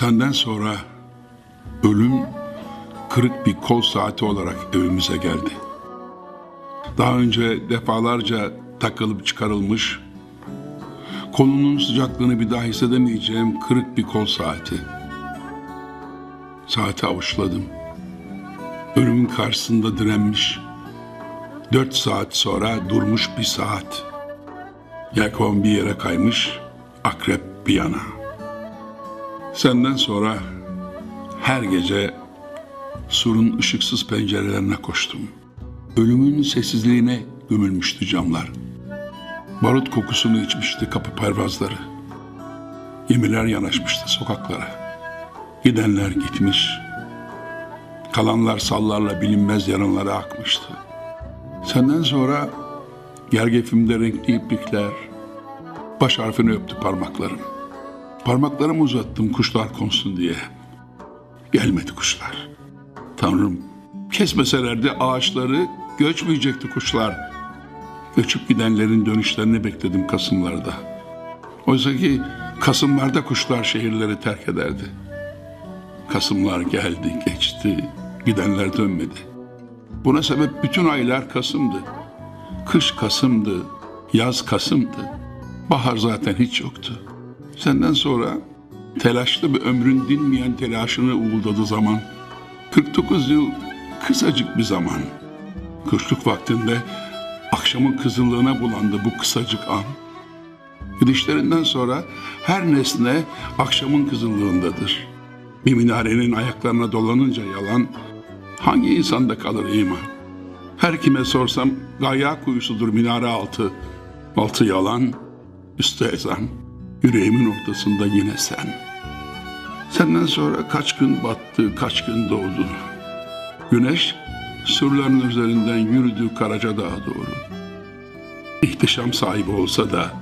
Senden sonra ölüm kırık bir kol saati olarak evimize geldi. Daha önce defalarca takılıp çıkarılmış, kolunun sıcaklığını bir daha hissedemeyeceğim kırık bir kol saati. Saati avuçladım. Ölümün karşısında direnmiş, dört saat sonra durmuş bir saat. Yelkovan bir yere kaymış, akrep bir yana. Senden sonra her gece surun ışıksız pencerelerine koştum. Ölümün sessizliğine gömülmüştü camlar. Barut kokusunu içmişti kapı pervazları. Gemiler yanaşmıştı sokaklara. Gidenler gitmiş. Kalanlar sallarla bilinmez yarınlara akmıştı. Senden sonra gergefimde renkli iplikler, baş harfini öptü parmaklarım. Parmaklarımı uzattım kuşlar konsun diye. Gelmedi kuşlar. Tanrım, kesmeselerdi ağaçları göçmeyecekti kuşlar. Göçüp gidenlerin dönüşlerini bekledim Kasımlarda. Oysa ki Kasımlarda kuşlar şehirleri terk ederdi. Kasımlar geldi, geçti, gidenler dönmedi. Buna sebep bütün aylar Kasım'dı. Kış Kasım'dı, yaz Kasım'dı. Bahar zaten hiç yoktu. Senden sonra telaşlı bir ömrün dinmeyen telaşını uğuldadı zaman. 49 yıl kısacık bir zaman. Kışlık vaktinde akşamın kızıllığına bulandı bu kısacık an. Gidişlerinden sonra her nesne akşamın kızıllığındadır. Bir minarenin ayaklarına dolanınca yalan, hangi insanda kalır iman? Her kime sorsam gayya kuyusudur minare altı. Altı yalan, üstü ezan, yüreğimin ortasında yine sen. Senden sonra kaç gün battı, kaç gün doğdu. Güneş surların üzerinden yürüdü Karaca Dağı doğru. İhtişam sahibi olsa da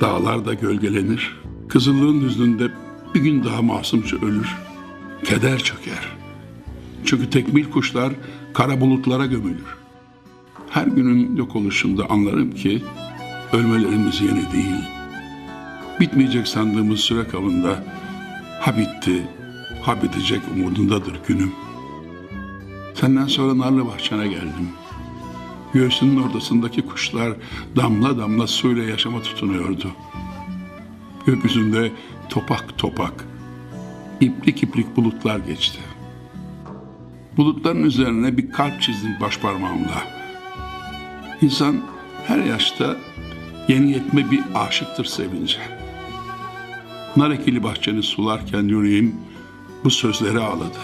dağlar da gölgelenir. Kızıllığın hüznünde bir gün daha masumca ölür. Keder çöker. Çünkü tekmil kuşlar kara bulutlara gömülür. Her günün yok oluşunda anlarım ki ölmelerimiz yeni değil. Bitmeyecek sandığımız süre kabında ha bitti, ha bitecek umudundadır günüm. Senden sonra narlı bahçene geldim. Göğsünün ortasındaki kuşlar damla damla suyla yaşama tutunuyordu. Gökyüzünde topak topak, iplik iplik bulutlar geçti. Bulutların üzerine bir kalp çizdim baş parmağımla. İnsan her yaşta yeni yetme bir aşıktır sevince. Nar ekili bahçeni sularken yüreğim bu sözleri ağladı.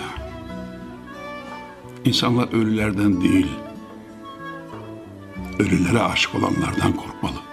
İnsanlar ölülerden değil, ölülere aşık olanlardan korkmalı.